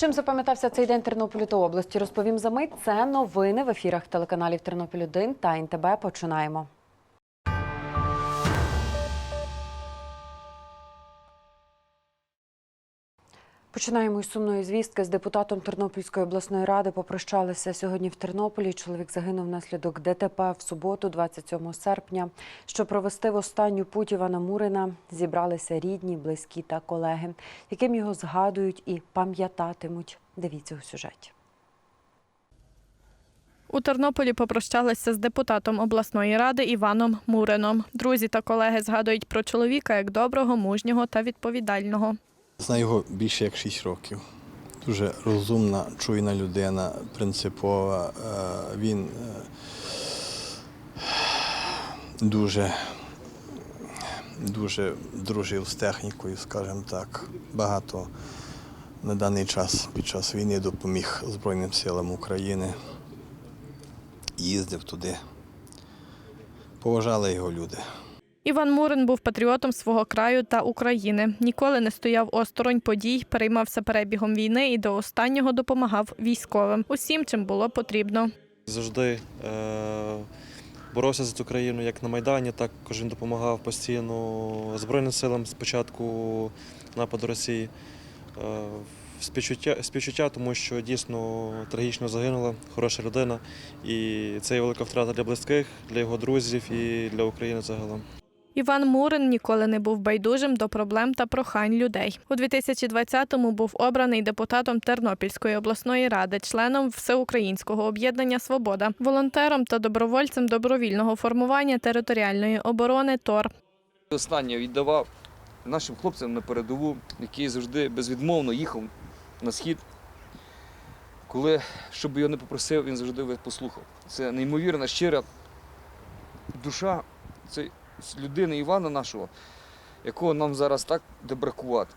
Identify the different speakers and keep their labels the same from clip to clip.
Speaker 1: Чим запам'ятався цей день Тернополю та області? Розповім за мить. Це новини в ефірах телеканалів Тернопіль 1 та НТБ. Починаємо. Починаємо із сумної звістки. З депутатом Тернопільської обласної ради попрощалися сьогодні в Тернополі. Чоловік загинув внаслідок ДТП в суботу, 27 серпня. Щоб провести в останню путь Івана Мурина, зібралися рідні, близькі та колеги, яким його згадують і пам'ятатимуть. Дивіться у сюжеті.
Speaker 2: У Тернополі попрощалися з депутатом обласної ради Іваном Мурином. Друзі та колеги згадують про чоловіка як доброго, мужнього та відповідального.
Speaker 3: Знаю його більше як 6 років. Дуже розумна, чуйна людина, принципова. Е, Він е, дуже, дуже дружив з технікою, скажімо так. Багато на даний час під час війни допоміг Збройним силам України. Їздив туди. Поважали його люди.
Speaker 2: Іван Мурин був патріотом свого краю та України. Ніколи не стояв осторонь подій, переймався перебігом війни і до останнього допомагав військовим усім, чим було потрібно.
Speaker 4: завжди е, боровся за цю країну як на Майдані, також він допомагав постійно Збройним силам з початку нападу Росії. Е, співчуття, співчуття, тому що дійсно трагічно загинула, хороша людина. І це є велика втрата для близьких, для його друзів і для України загалом.
Speaker 2: Іван Мурин ніколи не був байдужим до проблем та прохань людей. У 2020-му був обраний депутатом Тернопільської обласної ради, членом Всеукраїнського об'єднання Свобода, волонтером та добровольцем добровільного формування територіальної оборони ТОР.
Speaker 5: Останнє віддавав нашим хлопцям на передову, який завжди безвідмовно їхав на схід. Коли, що би його не попросив, він завжди послухав. Це неймовірна, щира душа це людини Івана нашого, якого нам зараз так де бракувати.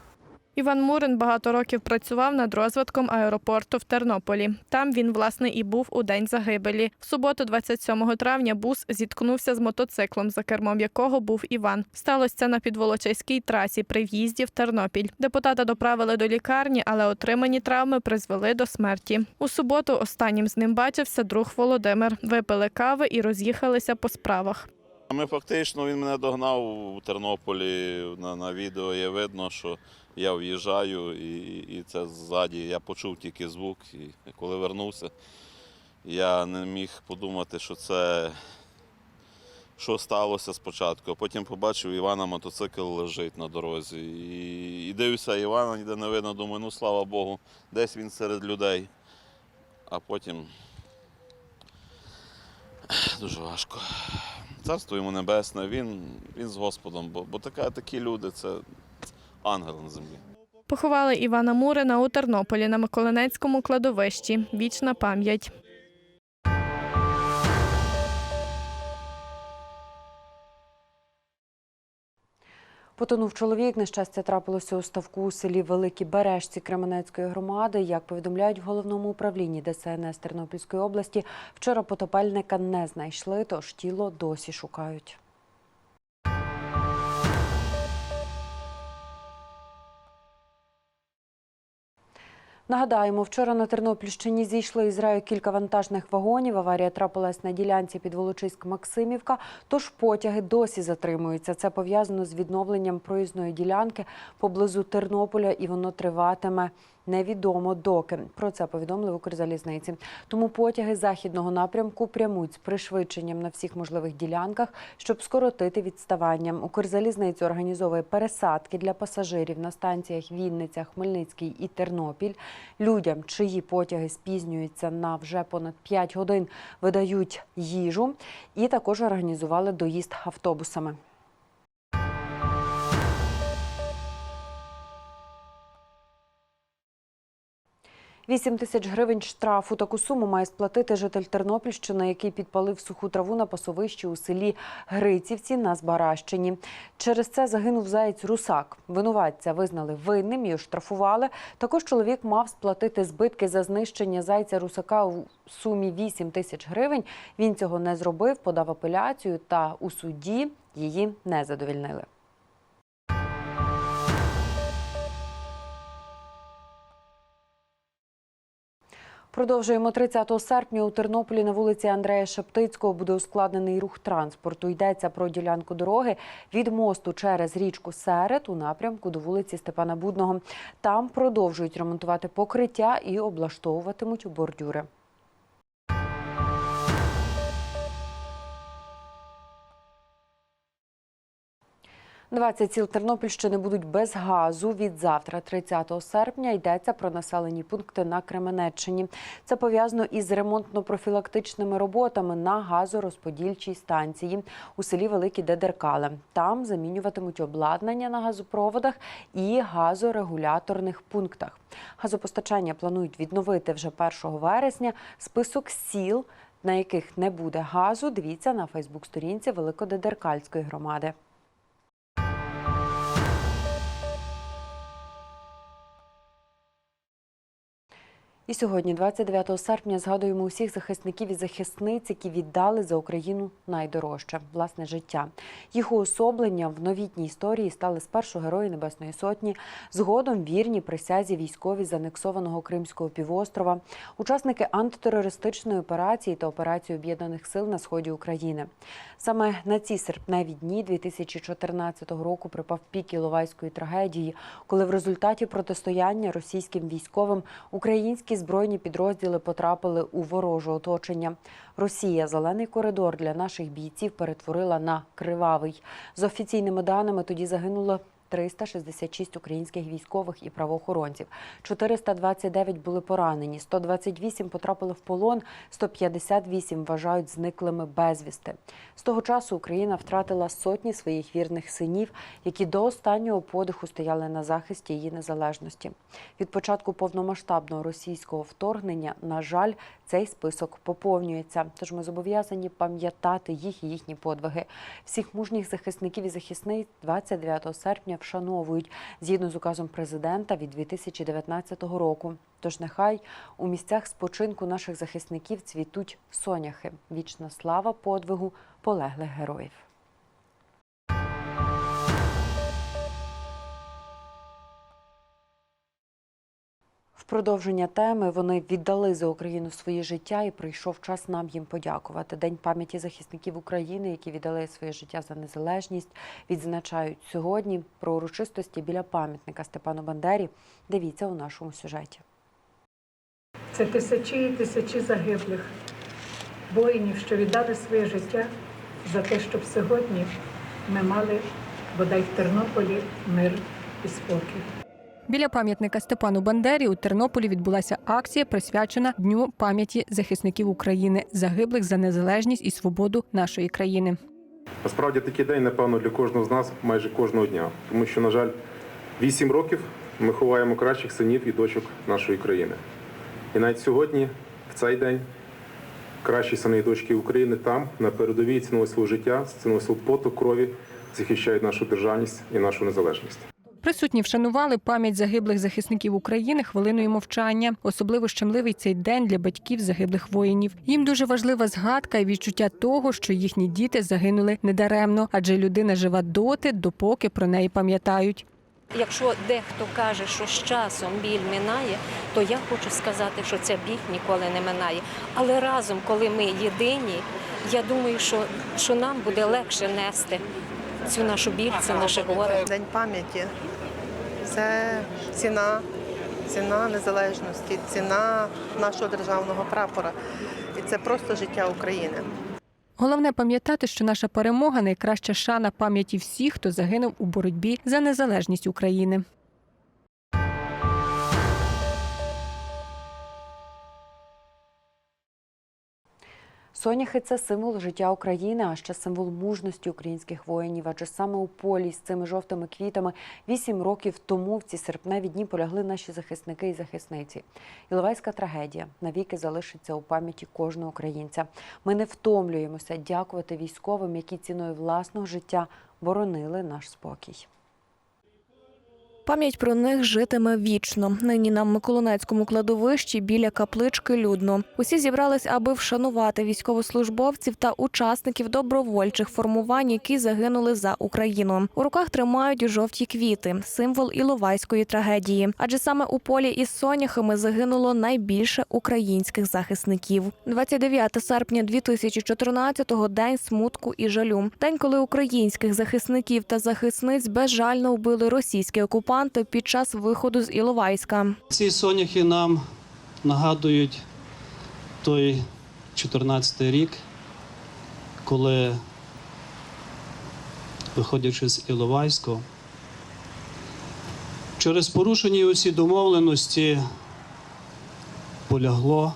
Speaker 2: Іван Мурин багато років працював над розвитком аеропорту в Тернополі. Там він, власне, і був у день загибелі. В суботу, 27 травня, бус зіткнувся з мотоциклом, за кермом якого був Іван. Сталося це на підволочиській трасі при в'їзді в Тернопіль. Депутата доправили до лікарні, але отримані травми призвели до смерті. У суботу останнім з ним бачився друг Володимир. Випили кави і роз'їхалися по справах.
Speaker 6: Ми фактично він мене догнав у Тернополі. На, на відео є видно, що я в'їжджаю, і, і це ззаді. Я почув тільки звук. І коли вернувся, я не міг подумати, що це що сталося спочатку. Потім побачив Івана мотоцикл лежить на дорозі. І, і дивлюся, Івана ніде не видно. Думаю, ну слава Богу, десь він серед людей. А потім дуже важко. Царство йому небесне, він, він з Господом, бо, бо така, такі люди це ангел на землі.
Speaker 2: Поховали Івана Мурина у Тернополі на Миколинецькому кладовищі. Вічна пам'ять.
Speaker 1: Потонув чоловік. Нещастя трапилося у ставку у селі Великі Бережці Кременецької громади. Як повідомляють в головному управлінні ДСНС Тернопільської області, вчора потопельника не знайшли, тож тіло досі шукають. Нагадаємо, вчора на Тернопільщині зійшли із раю кілька вантажних вагонів. Аварія трапилась на ділянці під Волочиськ-Максимівка, тож потяги досі затримуються. Це пов'язано з відновленням проїзної ділянки поблизу Тернополя, і воно триватиме невідомо доки. Про це повідомили в Укрзалізниці. Тому потяги західного напрямку прямують з пришвидшенням на всіх можливих ділянках, щоб скоротити відставання. Укрзалізниця організовує пересадки для пасажирів на станціях Вінниця, Хмельницький і Тернопіль. Людям, чиї потяги спізнюються на вже понад 5 годин, видають їжу і також організували доїзд автобусами. 8 тисяч гривень штрафу. Таку суму має сплатити житель Тернопільщини, який підпалив суху траву на пасовищі у селі Грицівці на Збаращині. Через це загинув заєць Русак. Винуватця визнали винним і оштрафували. Також чоловік мав сплатити збитки за знищення зайця Русака у сумі 8 тисяч гривень. Він цього не зробив, подав апеляцію та у суді її не задовільнили. Продовжуємо 30 серпня у Тернополі на вулиці Андрея Шептицького буде ускладнений рух транспорту. Йдеться про ділянку дороги від мосту через річку Серед у напрямку до вулиці Степана Будного. Там продовжують ремонтувати покриття і облаштовуватимуть бордюри. 20 сіл Тернопільщини будуть без газу від завтра, 30 серпня. Йдеться про населені пункти на Кременеччині. Це пов'язано із ремонтно-профілактичними роботами на газорозподільчій станції у селі Великі Дедеркале. Там замінюватимуть обладнання на газопроводах і газорегуляторних пунктах. Газопостачання планують відновити вже 1 вересня. Список сіл, на яких не буде газу, дивіться на Фейсбук-сторінці Великодедеркальської громади. І сьогодні, 29 серпня, згадуємо усіх захисників і захисниць, які віддали за Україну найдорожче власне життя. Їх уособленням в новітній історії стали спершу герої Небесної Сотні, згодом вірні присязі військові з анексованого Кримського півострова, учасники антитерористичної операції та операції об'єднаних сил на сході України. Саме на ці серпневі дні 2014 року припав пік Іловайської трагедії, коли в результаті протистояння російським військовим українські збройні підрозділи потрапили у вороже оточення. Росія зелений коридор для наших бійців перетворила на кривавий. З офіційними даними тоді загинуло 366 українських військових і правоохоронців. 429 були поранені, 128 потрапили в полон, 158 вважають зниклими безвісти. З того часу Україна втратила сотні своїх вірних синів, які до останнього подиху стояли на захисті її незалежності. Від початку повномасштабного російського вторгнення, на жаль, цей список поповнюється. Тож ми зобов'язані пам'ятати їх і їхні подвиги. Всіх мужніх захисників і захисниць 29 серпня вшановують згідно з указом президента від 2019 року. Тож нехай у місцях спочинку наших захисників цвітуть соняхи. Вічна слава подвигу полеглих героїв. В продовження теми вони віддали за Україну своє життя і прийшов час нам їм подякувати. День пам'яті захисників України, які віддали своє життя за незалежність, відзначають сьогодні. Про урочистості біля пам'ятника Степану Бандері. Дивіться у нашому сюжеті.
Speaker 7: Це тисячі і тисячі загиблих воїнів, що віддали своє життя за те, щоб сьогодні ми мали бодай в Тернополі мир і спокій.
Speaker 8: Біля пам'ятника Степану Бандері у Тернополі відбулася акція, присвячена Дню пам'яті захисників України, загиблих за незалежність і свободу нашої країни.
Speaker 9: Насправді такий день, напевно, для кожного з нас майже кожного дня, тому що, на жаль, вісім років ми ховаємо кращих синів і дочок нашої країни. І навіть сьогодні, в цей день, кращі сини і дочки України там, на передовій ціною свого життя, ціною свого поту, крові захищають нашу державність і нашу незалежність.
Speaker 8: Присутні вшанували пам'ять загиблих захисників України хвилиною мовчання. Особливо щемливий цей день для батьків загиблих воїнів. Їм дуже важлива згадка і відчуття того, що їхні діти загинули недаремно, адже людина жива доти, допоки про неї пам'ятають.
Speaker 10: Якщо дехто каже, що з часом біль минає, то я хочу сказати, що ця біль ніколи не минає. Але разом, коли ми єдині, я думаю, що, що нам буде легше нести цю нашу біль, це наше горе.
Speaker 11: День пам'яті це ціна, ціна незалежності, ціна нашого державного прапора. І це просто життя України.
Speaker 8: Головне пам'ятати, що наша перемога найкраща шана пам'яті всіх, хто загинув у боротьбі за незалежність України.
Speaker 1: Соняхи це символ життя України, а ще символ мужності українських воїнів. Адже саме у полі з цими жовтими квітами вісім років тому в ці серпневі дні полягли наші захисники і захисниці. Іловайська трагедія навіки залишиться у пам'яті кожного українця. Ми не втомлюємося дякувати військовим, які ціною власного життя боронили наш спокій.
Speaker 12: Пам'ять про них житиме вічно. Нині на Миколинецькому кладовищі біля каплички людно. Усі зібрались, аби вшанувати військовослужбовців та учасників добровольчих формувань, які загинули за Україну. У руках тримають жовті квіти, символ іловайської трагедії. Адже саме у полі із соняхами загинуло найбільше українських захисників. 29 серпня 2014-го – день смутку і жалю. День, коли українських захисників та захисниць безжально вбили російські окупанти під час виходу з Іловайська.
Speaker 5: Ці соняхи нам нагадують той 14-й рік, коли, виходячи з Іловайського, через порушені усі домовленості полягло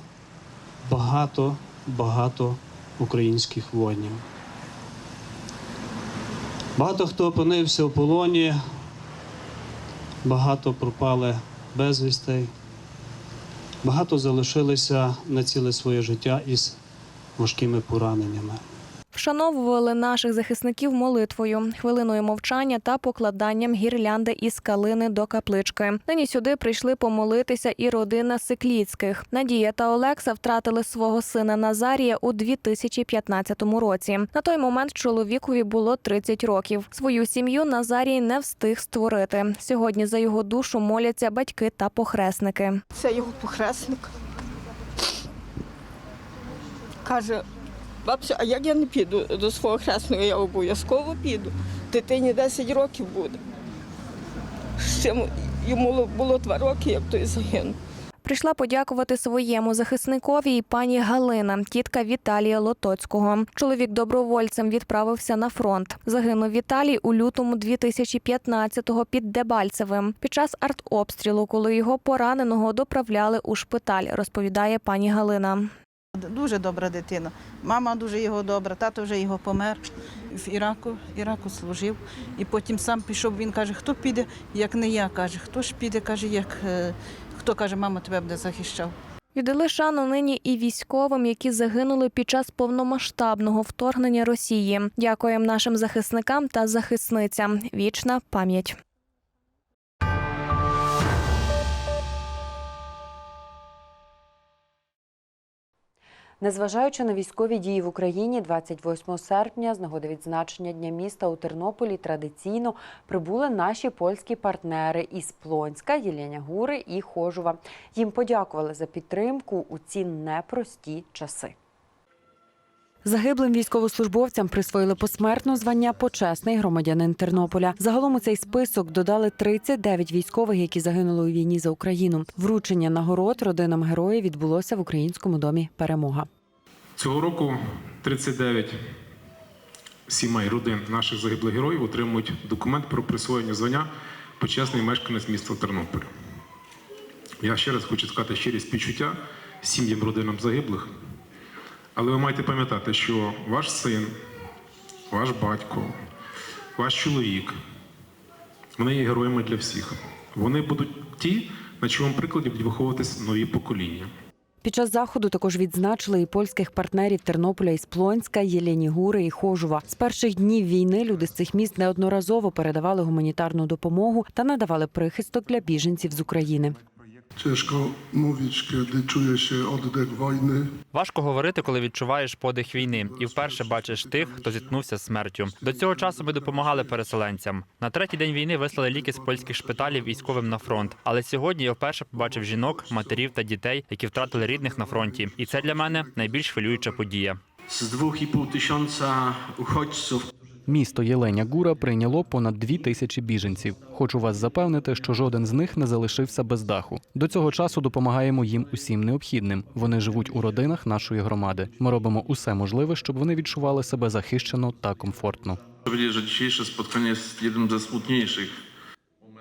Speaker 5: багато, багато українських воїнів. Багато хто опинився в полоні, багато пропали безвістей, багато залишилися на ціле своє життя із важкими пораненнями.
Speaker 12: Вшановували наших захисників молитвою, хвилиною мовчання та покладанням гірлянди із калини до каплички. Нині сюди прийшли помолитися і родина Сикліцьких. Надія та Олекса втратили свого сина Назарія у 2015 році. На той момент чоловікові було 30 років. Свою сім'ю Назарій не встиг створити. Сьогодні за його душу моляться батьки та похресники.
Speaker 13: Це його похресник. Каже, бабця, а як я не піду до свого хресного? Я обов'язково піду. Дитині 10 років буде. Ще йому було 2 роки, як той загинув.
Speaker 12: Прийшла подякувати своєму захисникові і пані Галина, тітка Віталія Лотоцького. Чоловік добровольцем відправився на фронт. Загинув Віталій у лютому 2015-го під Дебальцевим під час артобстрілу, коли його пораненого доправляли у шпиталь, розповідає пані Галина.
Speaker 14: Дуже добра дитина. Мама дуже його добра, тато вже його помер в Іраку, Іраку служив. І потім сам пішов. Він каже, хто піде, як не я. каже, хто ж піде, каже, як е, хто каже, мама тебе буде захищав.
Speaker 12: Віддали шану нині і військовим, які загинули під час повномасштабного вторгнення Росії. Дякуємо нашим захисникам та захисницям. Вічна пам'ять.
Speaker 1: Незважаючи на військові дії в Україні, 28 серпня з нагоди відзначення Дня міста у Тернополі традиційно прибули наші польські партнери із Плонська, Єлєня Гури і Хожува. Їм подякували за підтримку у ці непрості часи. Загиблим військовослужбовцям присвоїли посмертно звання почесний громадянин Тернополя. Загалом у цей список додали 39 військових, які загинули у війні за Україну. Вручення нагород родинам героїв відбулося в українському домі Перемога.
Speaker 9: Цього року 39 сімей родин наших загиблих героїв отримують документ про присвоєння звання почесний мешканець міста Тернополя. Я ще раз хочу сказати щирі співчуття сім'ям родинам загиблих. Але ви маєте пам'ятати, що ваш син, ваш батько, ваш чоловік, вони є героями для всіх. Вони будуть ті, на чому прикладі будуть виховуватись нові покоління.
Speaker 1: Під час заходу також відзначили і польських партнерів Тернополя із Плонська, Єлені Гури і Хожува. З перших днів війни люди з цих міст неодноразово передавали гуманітарну допомогу та надавали прихисток для біженців з України.
Speaker 15: Ciężko mówić, kiedy czuje się oddech wojny.
Speaker 16: Важко говорити, коли відчуваєш подих війни, і вперше бачиш тих, хто зіткнувся з смертю. До цього часу ми допомагали переселенцям. На третій день війни вислали ліки з польських шпиталів військовим на фронт. Але сьогодні я вперше побачив жінок, матерів та дітей, які втратили рідних на фронті. І це для мене найбільш хвилююча подія.
Speaker 17: Z 2,5 tysiąca uchodźców,
Speaker 18: Місто Єленя Гура прийняло понад дві тисячі біженців. Хочу вас запевнити, що жоден з них не залишився без даху. До цього часу допомагаємо їм усім необхідним. Вони живуть у родинах нашої громади. Ми робимо усе можливе, щоб вони відчували себе захищено та комфортно.
Speaker 15: Powiedzieć, że dzisiejsze spotkanie jest jednym ze.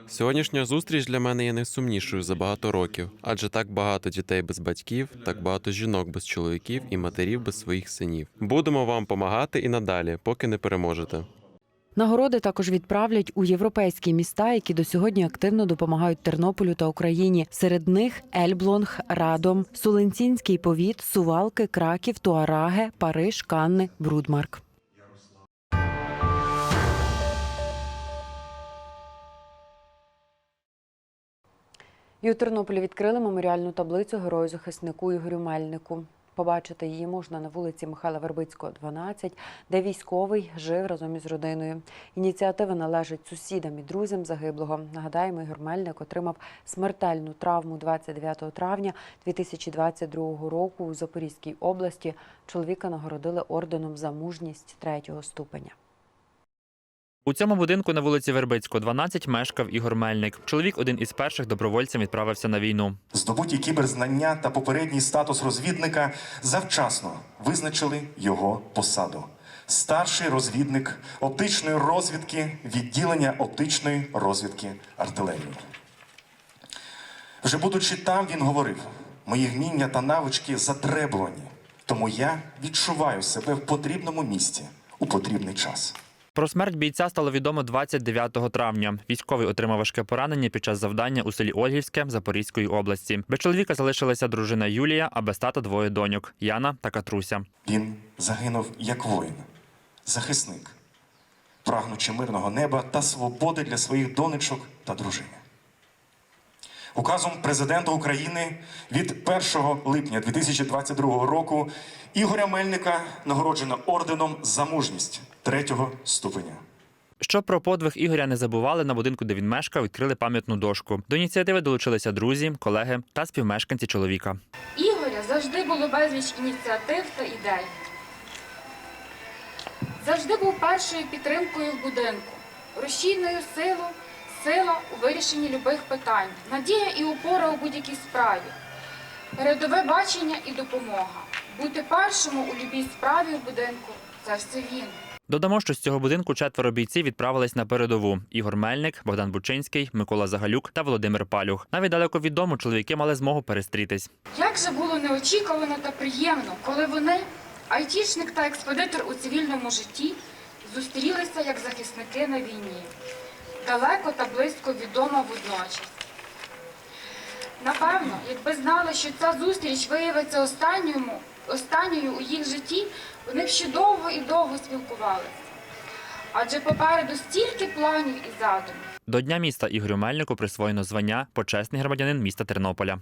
Speaker 19: Сьогоднішня зустріч для мене є найсумнішою за багато років, адже так багато дітей без батьків, так багато жінок без чоловіків і матерів без своїх синів. Будемо вам помагати і надалі, поки не переможете.
Speaker 1: Нагороди також відправлять у європейські міста, які до сьогодні активно допомагають Тернополю та Україні. Серед них Ельблонг, Радом, Сулинцінський повіт, Сувалки, Краків, Туараге, Париж, Канни, Брудмарк. І у Тернополі відкрили меморіальну таблицю герою-захиснику Ігорю Мельнику. Побачити її можна на вулиці Михайла Вербицького, 12, де військовий жив разом із родиною. Ініціатива належить сусідам і друзям загиблого. Нагадаємо, Ігор Мельник отримав смертельну травму 29 травня 2022 року у Запорізькій області. Чоловіка нагородили орденом за мужність третього ступеня.
Speaker 16: У цьому будинку на вулиці Вербицького, 12, мешкав Ігор Мельник. Чоловік один із перших добровольців відправився на війну.
Speaker 20: Здобуті кіберзнання та попередній статус розвідника завчасно визначили його посаду. Старший розвідник оптичної розвідки відділення оптичної розвідки артилерії. Вже будучи там, він говорив: мої вміння та навички затребувані, тому я відчуваю себе в потрібному місці у потрібний час.
Speaker 16: Про смерть бійця стало відомо 29 травня. Військовий отримав важке поранення під час завдання у селі Ольгівське Запорізької області. Без чоловіка залишилася дружина Юлія, а без тата двоє доньок Яна та Катруся.
Speaker 20: Він загинув як воїн, захисник, прагнучи мирного неба та свободи для своїх донечок та дружини. Указом президента України від 1 липня 2022 року Ігоря Мельника нагороджено орденом за мужність третього ступеня.
Speaker 16: Щоб про подвиг Ігоря не забували, на будинку, де він мешкав, відкрили пам'ятну дошку. До ініціативи долучилися друзі, колеги та співмешканці чоловіка.
Speaker 21: Ігоря завжди було безліч ініціатив та ідей. Завжди був першою підтримкою в будинку, рушійною силу, сила у вирішенні любих питань, надія і опора у будь-якій справі, передове бачення і допомога. Бути першому у любій справі в будинку це все він.
Speaker 16: Додамо, що з цього будинку четверо бійців відправились на передову: Ігор Мельник, Богдан Бучинський, Микола Загалюк та Володимир Палюх. Навіть далеко від дому чоловіки мали змогу перестрітись.
Speaker 21: Як же було неочікувано та приємно, коли вони, айтішник та експедитор у цивільному житті, зустрілися як захисники на війні, далеко та близько відомо водночас. Напевно, якби знали, що ця зустріч виявиться останньою, останньою у їх житті, вони б ще довго і довго спілкувалися. Адже попереду стільки планів і задумів.
Speaker 16: До дня міста Ігорю Мельнику присвоєно звання почесний громадянин міста Тернополя.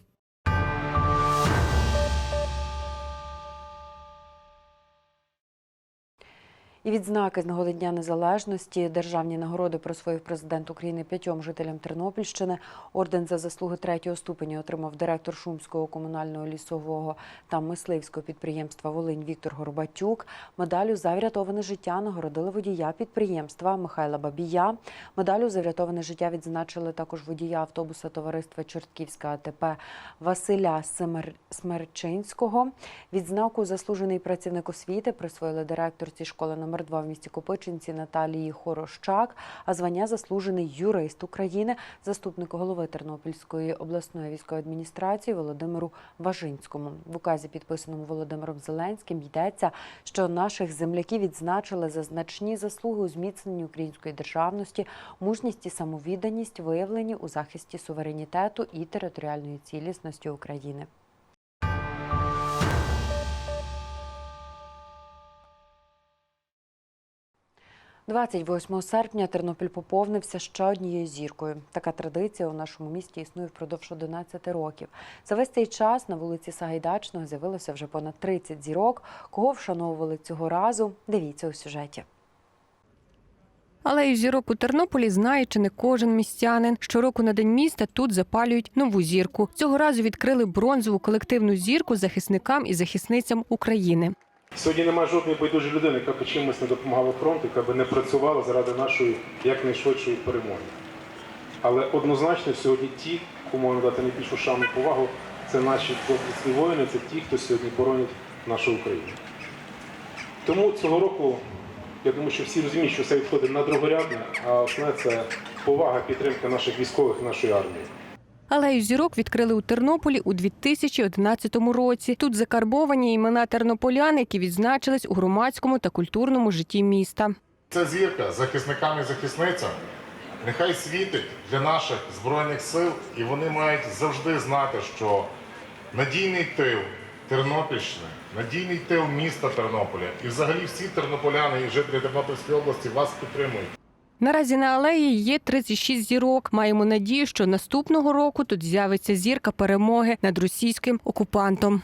Speaker 1: І відзнаки з нагоди Дня Незалежності, державні нагороди присвоїв президент України п'ятьом жителям Тернопільщини. Орден за заслуги третього ступеня отримав директор Шумського комунального лісового та мисливського підприємства Волинь Віктор Горбатюк. Медалю за врятоване життя нагородили водія підприємства Михайла Бабія. Медалю за врятоване життя відзначили також водія автобуса товариства Чортківська АТП Василя Семер... Смерчинського. Відзнаку заслужений працівник освіти присвоїли директорці школи номер 2 в місті Копичинці Наталії Хорощак, а звання заслужений юрист України, заступнику голови Тернопільської обласної військової адміністрації Володимиру Важинському. В указі, підписаному Володимиром Зеленським, йдеться, що наших земляків відзначили за значні заслуги у зміцненні української державності, мужність і самовідданість виявлені у захисті суверенітету і територіальної цілісності України. – 28 серпня Тернопіль поповнився ще однією зіркою. Така традиція у нашому місті існує впродовж 11 років. За весь цей час на вулиці Сагайдачного з'явилося вже понад 30 зірок. Кого вшановували цього разу? Дивіться у сюжеті.
Speaker 8: Алею зірок у Тернополі знає чи не кожен містянин. Щороку на день міста тут запалюють нову зірку. Цього разу відкрили бронзову колективну зірку захисникам і захисницям України.
Speaker 9: Сьогодні немає жодної байдужої людини, яка б чимось не допомагала фронту, яка б не працювала заради нашої якнайшвидшої перемоги. Але однозначно сьогодні ті, кому можна дати найбільшу шану повагу, це наші доблесні воїни, це ті, хто сьогодні боронить нашу Україну. Тому цього року я думаю, що всі розуміють, що це відходить на другорядне, а основне це повага, підтримка наших військових, нашої армії.
Speaker 8: Алею зірок відкрили у Тернополі у 2011 році. Тут закарбовані імена тернополян, які відзначились у громадському та культурному житті міста.
Speaker 22: Ця зірка захисникам і захисницям нехай світить для наших збройних сил, і вони мають завжди знати, що надійний тил Тернопільщини, надійний тил міста Тернополя і взагалі всі тернополяни і жителі Тернопільської області вас підтримують.
Speaker 8: Наразі на алеї є 36 зірок. Маємо надію, що наступного року тут з'явиться зірка перемоги над російським окупантом.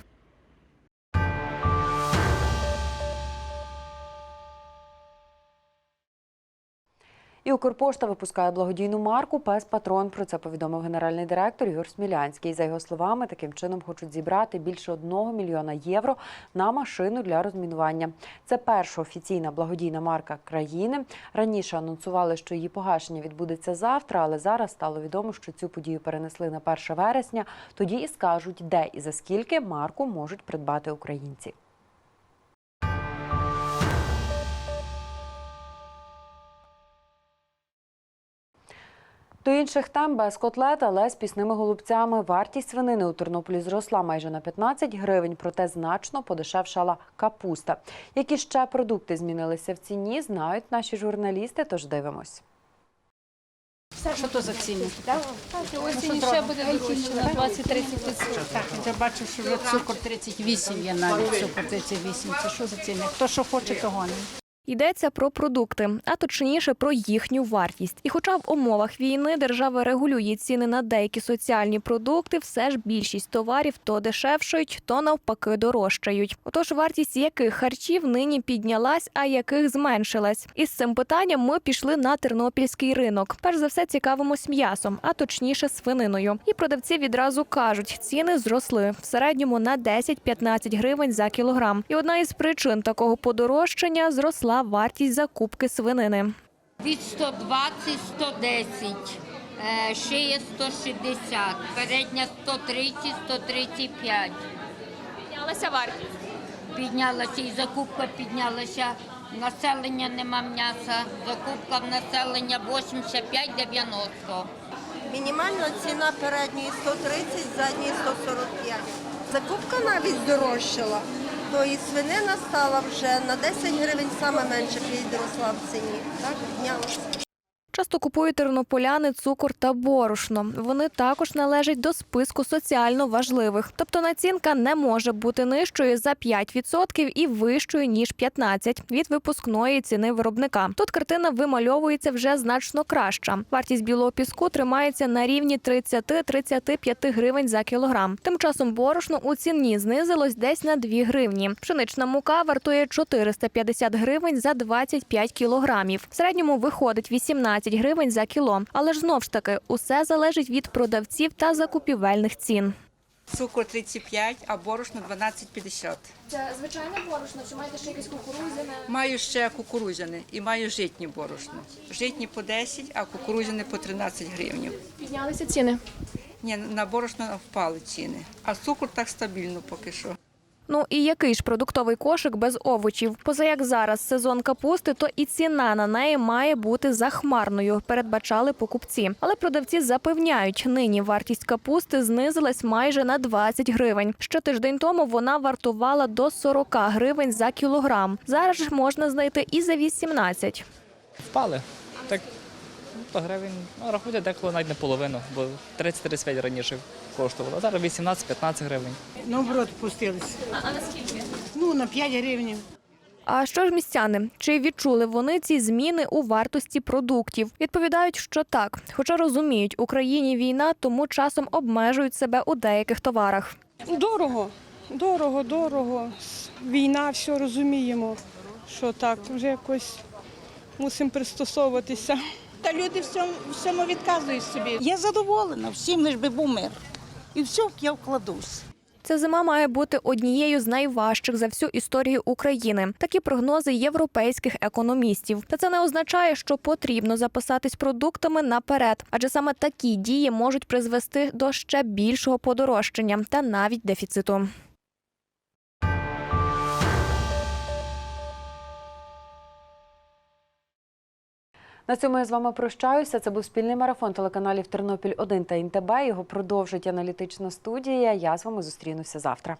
Speaker 1: І Укрпошта випускає благодійну марку Пес Патрон. Про це повідомив генеральний директор Ігор Смілянський. За його словами, таким чином хочуть зібрати більше одного мільйона євро на машину для розмінування. Це перша офіційна благодійна марка країни. Раніше анонсували, що її погашення відбудеться завтра, але зараз стало відомо, що цю подію перенесли на 1 вересня. Тоді і скажуть, де і за скільки марку можуть придбати українці. До інших тем без котлет, але з пісними голубцями. Вартість свинини у Тернополі зросла майже на 15 гривень, проте значно подешевшала капуста. Які ще продукти змінилися в ціні, знають наші журналісти, тож дивимось.
Speaker 23: Що то за ціни?
Speaker 21: Осінь ще буде дорожче на 20-30%.
Speaker 23: Так, я бачу, що вже цукор 38 є навіть цукор 38. Це що за ціни? Хто що хоче, того не.
Speaker 12: Йдеться про продукти, а точніше про їхню вартість. І хоча в умовах війни держава регулює ціни на деякі соціальні продукти, все ж більшість товарів то дешевшають, то навпаки дорожчають. Отож, вартість яких харчів нині піднялась, а яких зменшилась. Із цим питанням ми пішли на тернопільський ринок. Перш за все цікавимось м'ясом, а точніше свининою. І продавці відразу кажуть, ціни зросли в середньому на 10-15 гривень за кілограм. І одна із причин такого подорожчання зросла вартість закупки свинини.
Speaker 24: Від 120-110, е, шия 160, передня 130-135.
Speaker 12: Піднялася вартість.
Speaker 24: Піднялася і закупка піднялася. Населення нема м'яса. Закупка в населення 85-90.
Speaker 25: Мінімальна ціна передньої 130, задньої 145. Закупка навіть здорожчала, то і свинина стала вже на 10 гривень, саме менше підросла в ціні. Так, піднялася.
Speaker 12: Часто купують тернополяни цукор та борошно. Вони також належать до списку соціально важливих. Тобто націнка не може бути нижчою за 5% і вищою ніж 15% від випускної ціни виробника. Тут картина вимальовується вже значно краща. Вартість білого піску тримається на рівні 30-35 гривень за кілограм. Тим часом борошно у ціні знизилось десь на 2 гривні. Пшенична мука вартує 450 гривень за 25 кілограмів. В середньому виходить 18 гривень за кіло. Але ж знов ж таки усе залежить від продавців та закупівельних цін.
Speaker 26: Цукор 35, а борошно 12,50.
Speaker 21: Це звичайне борошно, чи маєте ще якесь кукурудзяне?
Speaker 26: Маю ще кукурудзяне і маю житні борошно. Житні по 10, а кукурудзяне по 13 гривень.
Speaker 21: Піднялися ціни.
Speaker 26: Ні, на борошно впали ціни, а цукор так стабільно поки що.
Speaker 12: Ну і який ж продуктовий кошик без овочів? Поза як зараз сезон капусти, то і ціна на неї має бути захмарною. Передбачали покупці. Але продавці запевняють, нині вартість капусти знизилась майже на 20 гривень. Ще тиждень тому вона вартувала до 40 гривень за кілограм. Зараз ж можна знайти і за 18.
Speaker 27: Впали. Так, 100 гривень, ну, рахуйте, деколи навіть не половину, бо 30-35 раніше коштувало. А зараз 18-15 гривень.
Speaker 23: Наоборот, пустилися.
Speaker 12: А наскільки?
Speaker 23: Ну, на 5 гривень.
Speaker 12: А що ж містяни? Чи відчули вони ці зміни у вартості продуктів? Відповідають, що так, хоча розуміють, Україні війна, тому часом обмежують себе у деяких товарах.
Speaker 28: Дорого, дорого, дорого. Війна, все розуміємо, що так, вже якось мусимо пристосовуватися.
Speaker 23: Та люди всьому, всьому відказують собі. Я задоволена, всім лиш би був мир. І все, я вкладусь.
Speaker 12: Ця зима має бути однією з найважчих за всю історію України. Такі прогнози європейських економістів. Та це не означає, що потрібно запасатись продуктами наперед, адже саме такі дії можуть призвести до ще більшого подорожчання та навіть дефіциту.
Speaker 1: На цьому я з вами прощаюся. Це був спільний марафон телеканалів Тернопіль 1 та НТБ. Його продовжить аналітична студія. Я з вами зустрінуся завтра.